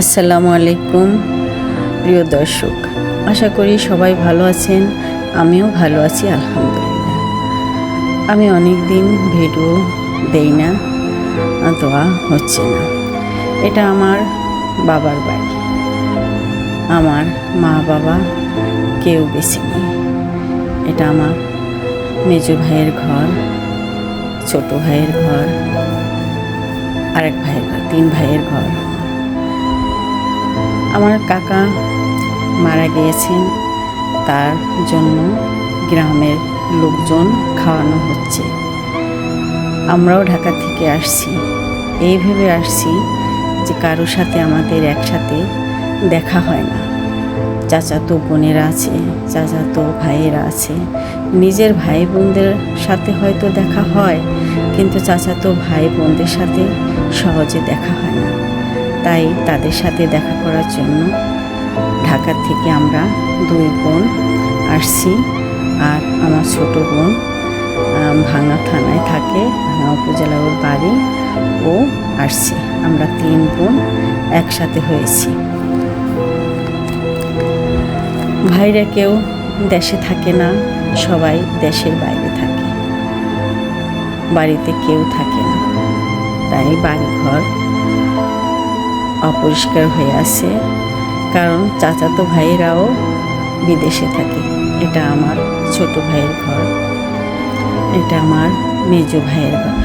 আসসালামু আলাইকুম, প্রিয় দর্শক। আশা করি সবাই ভালো আছেন, আমিও ভালো আছি, আলহামদুলিল্লাহ। আমি অনেক দিন ভিডিও দেই না দেওয়া হচ্ছে না। এটা আমার বাবার বাড়ি। আমার মা বাবা কেউ বেশি নেই। এটা আমার মেজো ভাইয়ের ঘর, ছোট ভাইয়ের ঘর, আরেক ভাইয়ের ঘর, তিন ভাইয়ের ঘর। আমার কাকা মারা গিয়েছেন। তার জন্য গ্রামের লোকজন খাওয়ানো হচ্ছে। আমরাও ঢাকা থেকে আসছি। এই ভেবে আসছি যে কারোর সাথে আমাদের একসাথে দেখা হয় না। চাচাতো বোনেরা আছে, চাচাতো ভাইয়েরা আছে। নিজের ভাই বোনদের সাথে হয়তো দেখা হয়, কিন্তু চাচাতো ভাই বোনদের সাথে সহজে দেখা হয় না। তাই তাদের সাথে দেখা করার জন্য ঢাকা থেকে আমরা দুই বোন আসছি আর আমার ছোট বোন ভাঙা থানায় থাকে ভাঙা উপজেলা ওর বাড়ি, ও আসছে। আমরা তিন বোন একসাথে হয়েছি। ভাইরা কেউ দেশে থাকে না, সবাই দেশের বাইরে থাকে। বাড়িতে কেউ থাকে না। তাই বাড়িঘর অপরিষ্কার হয়ে আছে। কারণ চাচাতো ভাইয়েরাও বিদেশে থাকে। এটা আমার ছোট ভাইয়ের ঘর। এটা আমার মেজো ভাইয়ের ঘর।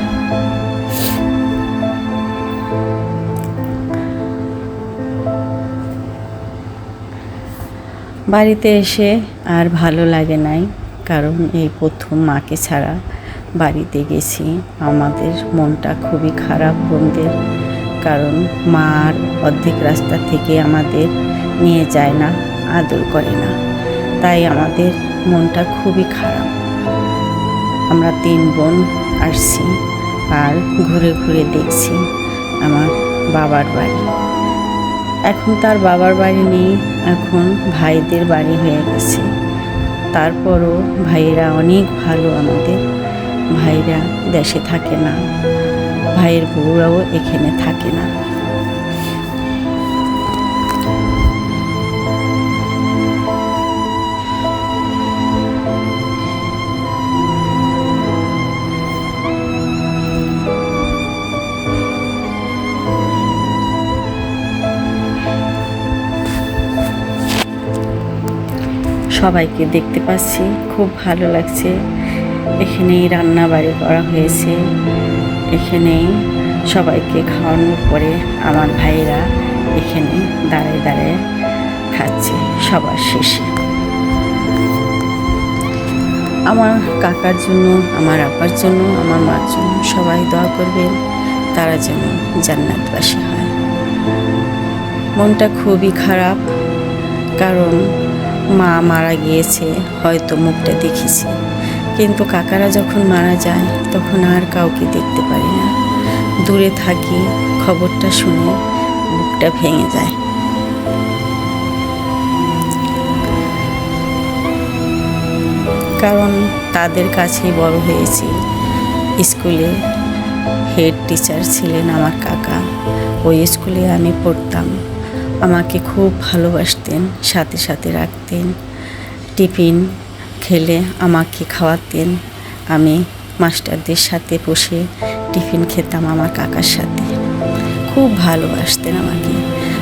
বাড়িতে এসে আর ভালো লাগে নাই, কারণ এই প্রথম মাকে ছাড়া বাড়িতে গেছি। আমাদের মনটা খুবই খারাপ বোনদের। কারণ মার অর্ধেক রাস্তা থেকে আমাদের নিয়ে যায় না, আদর করে না। তাই আমাদের মনটা খুবই খারাপ। আমরা তিন বোন আসছি আর ঘুরে ঘুরে দেখছি আমার বাবার বাড়ি। এখন তার বাবার বাড়ি নেই, এখন ভাইদের বাড়ি হয়ে গেছে। তারপরও ভাইয়েরা অনেক ভালো আমাদের। ভাইরা দেশে থাকে না। ভাইয়ের বউরাও এখানে থাকে না। সবাইকে দেখতে পাচ্ছি, খুব ভালো লাগছে। এখানেই রান্না বাড়ি করা হয়েছে। এখানেই সবাইকে খাওয়ানোর পরে আমার ভাইরা এখানে দাঁড়ায় দাঁড়ায় খাচ্ছে সবার শেষে। আমার কাকার জন্য, আমার আপার জন্য, আমার মার জন্য সবাই দোয়া করবেন, তারা যেন জান্নাতবাসী হয়। মনটা খুবই খারাপ, কারণ মা মারা গিয়েছে, হয়তো মুখটা দেখেছি। কিন্তু কাকারা যখন মারা যায়, তখন আর কাউকে দেখতে পারি না। দূরে থাকি, খবরটা শুনে, বুকটা ভেঙে যায়। কারণ তাদের কাছেই বড় হয়েছি। স্কুলে হেড টিচার ছিলেন আমার কাকা। ওই স্কুলে আমি পড়তাম। আমাকে খুব ভালোবাসতেন, সাথে সাথে রাখতেন। টিফিন খেলে আমাকে খাওয়াতেন। আমি মাস্টারদের সাথে বসে টিফিন খেতাম আমার কাকার সাথে। খুব ভালোবাসতেন আমাকে।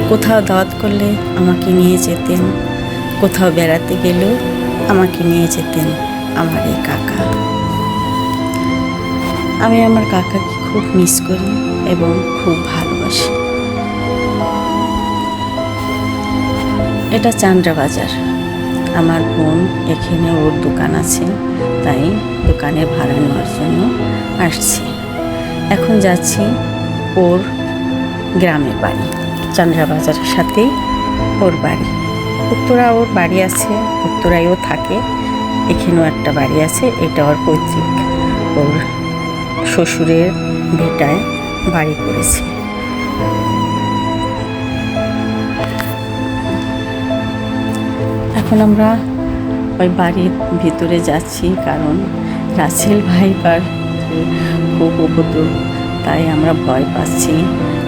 কোথাও দাওয়াত করলে আমাকে নিয়ে যেতেন। কোথাও বেড়াতে গেলেও আমাকে নিয়ে যেতেন আমার এই কাকা। আমি আমার কাকাকে খুব মিস করি এবং খুব ভালোবাসি। এটা চান্দ্রা বাজার। আমার বোন এখানে ওর দোকান আছে, তাই দোকানে ভাড়া নেওয়ার জন্য আসছি। এখন যাচ্ছি ওর গ্রামের বাড়ি চান্দ্রা বাজারের সাথেই ওর বাড়ি। উত্তরা ওর বাড়ি আছে, উত্তরায়ও থাকে, এখানেও একটা বাড়ি আছে, এটা ওর পৈতৃক। ওর শ্বশুরের ভিটায় বাড়ি করেছে। এখন আমরা ওই বাড়ির ভিতরে যাচ্ছি, কারণ রাসেল ভাইপার খুব উপদ্রব, তাই আমরা ভয় পাচ্ছি।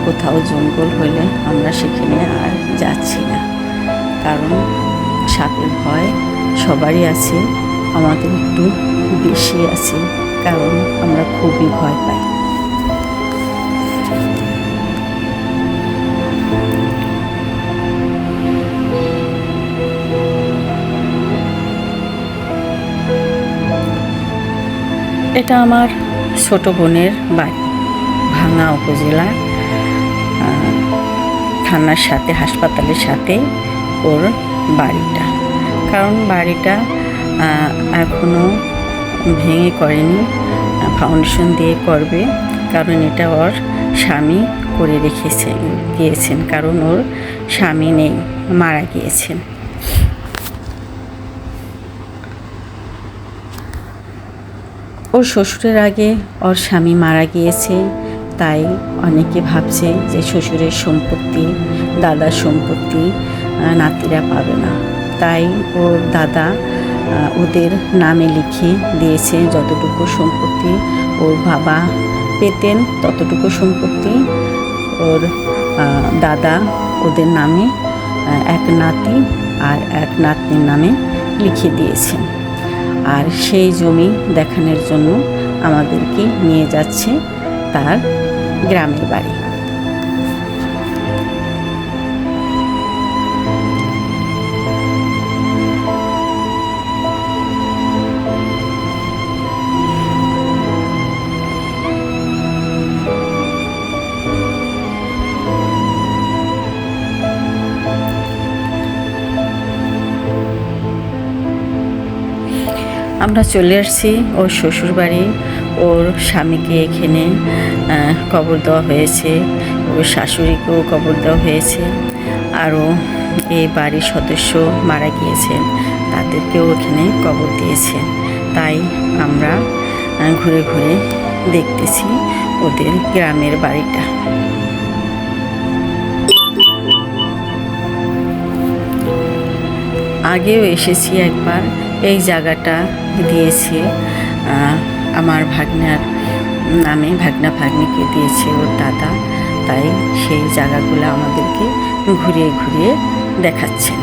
কোথাও জঙ্গল হলে আমরা সেখানে আর যাচ্ছি না, কারণ সাপের ভয় সবারই আছে, আমাদের একটু বেশি আছে, কারণ আমরা খুবই ভয় পাই। এটা আমার ছোট বোনের বাড়ি ভাঙা উপজেলা। থানার সাথে, হাসপাতালের সাথে ওর বাড়িটা। কারণ বাড়িটা এখনও ভেঙে করেনি ফাউন্ডেশন দিয়ে করবে, কারণ এটা ওর স্বামী করে রেখেছেন গিয়েছেন। কারণ ওর স্বামী নেই, মারা গিয়েছেন। ওর শ্বশুরের আগে ওর স্বামী মারা গিয়েছে, তাই অনেকে ভাবছে যে শ্বশুরের সম্পত্তি, দাদার সম্পত্তি নাতিরা পাবে না। তাই ওর দাদা ওদের নামে লিখে দিয়েছে যতটুকু সম্পত্তি ওর বাবা পেতেন, ততটুকু সম্পত্তি ওর দাদা ওদের নামে এক নাতি আর এক নাতনির নামে লিখে দিয়েছেন। আর সেই জমি দেখানোর জন্য আমাদেরকে নিয়ে যাচ্ছে তার গ্রামের বাড়ি। আমরা চলে আসছি ওর শ্বশুর বাড়ি ওর স্বামীকে এখানে কবর দেওয়া হয়েছে। ওর শাশুড়িকেও কবর দেওয়া হয়েছে। আরও এই বাড়ির সদস্য মারা গিয়েছেন তাদেরকেও এখানে কবর দিয়েছে। তাই আমরা ঘুরে ঘুরে দেখতেছি ওদের গ্রামের বাড়িটা। আগেও এসেছি একবার। এই জায়গাটা দিয়েছে আমার ভাগ্নার নামে ভাগ্না ভাগ্নিকে দিয়েছে ওর দাদা। তাই সেই জায়গাগুলো আমাদেরকে ঘুরিয়ে ঘুরিয়ে দেখাচ্ছেন।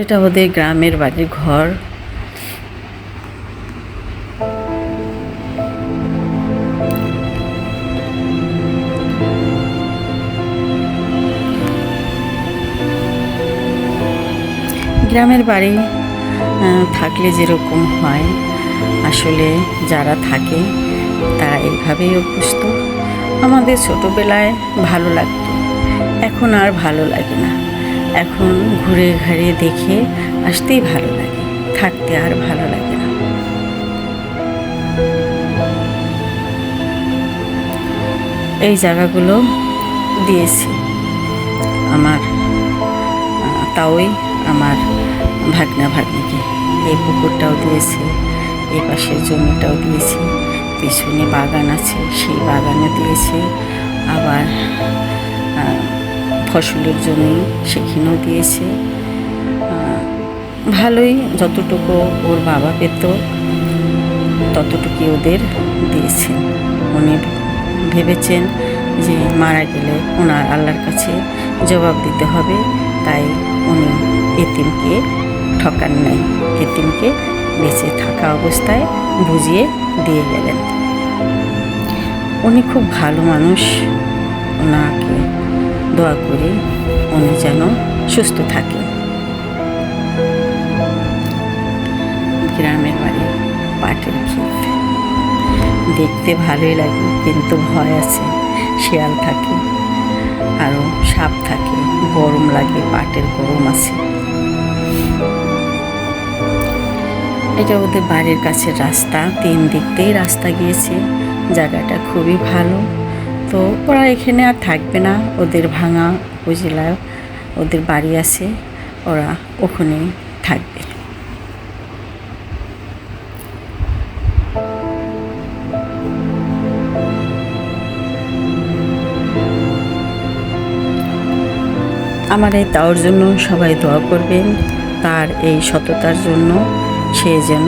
এটা ওদের গ্রামের বাড়ির ঘর। গ্রামের বাড়ি থাকলে যেরকম হয়, আসলে যারা থাকে, তারা এইভাবেই অভ্যস্ত। আমাদের ছোটোবেলায় ভালো লাগতো, এখন আর ভালো লাগে না। এখন ঘুরে ঘাড়ে দেখে আসতেই ভালো লাগে, থাকতে আর ভালো লাগে না। এই জায়গাগুলো দিয়েছি। আমার তাওই, আমার ভাগনা ভাগ্নিকে। এই পুকুরটাও দিয়েছে, এই পাশের জমিটাও দিয়েছি, পিছনে বাগান আছে, সেই বাগানে দিয়েছে। আবার ফসলের জমি সেখানেও দিয়েছে। ভালোই যতটুকু ওর বাবা পেত ততটুকু ওদের দিয়েছেন উনি ভেবেছেন যে মারা গেলে ওনার আল্লাহর কাছে জবাব দিতে হবে, তাই উনি এতিমকে ঠকান নাই। এতিমকে বেঁচে থাকা অবস্থায় বুঝিয়ে দিয়ে গেলেন। উনি খুব ভালো মানুষ, ওনাকে দোয়া করি, উনি যেন সুস্থ থাকে। গ্রামের বাড়ি পাটের ক্ষেত দেখতে ভালোই লাগে, কিন্তু ভয় আছে, শিয়াল থাকে আরও সাপ থাকে, গরম লাগে, পাটের গরম আছে। এটা ওদের বাড়ির কাছে রাস্তা, তিন দিক দিয়েই রাস্তা গিয়েছে, জায়গাটা খুবই ভালো। তো ওরা এখানে আর থাকবে না। ওদের ভাঙা উপজেলার ওদের বাড়ি আছে, ওরা ওখানে থাকবে। আমার এই তাওর জন্য সবাই দোয়া করবেন। তার এই সততার জন্য সে যেন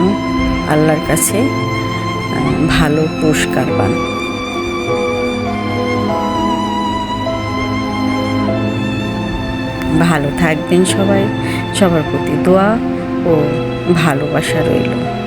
আল্লাহর কাছে ভালো পুরস্কার পান। ভালো থাকবেন সবাই। সবার প্রতি দোয়া ও ভালোবাসা রইল।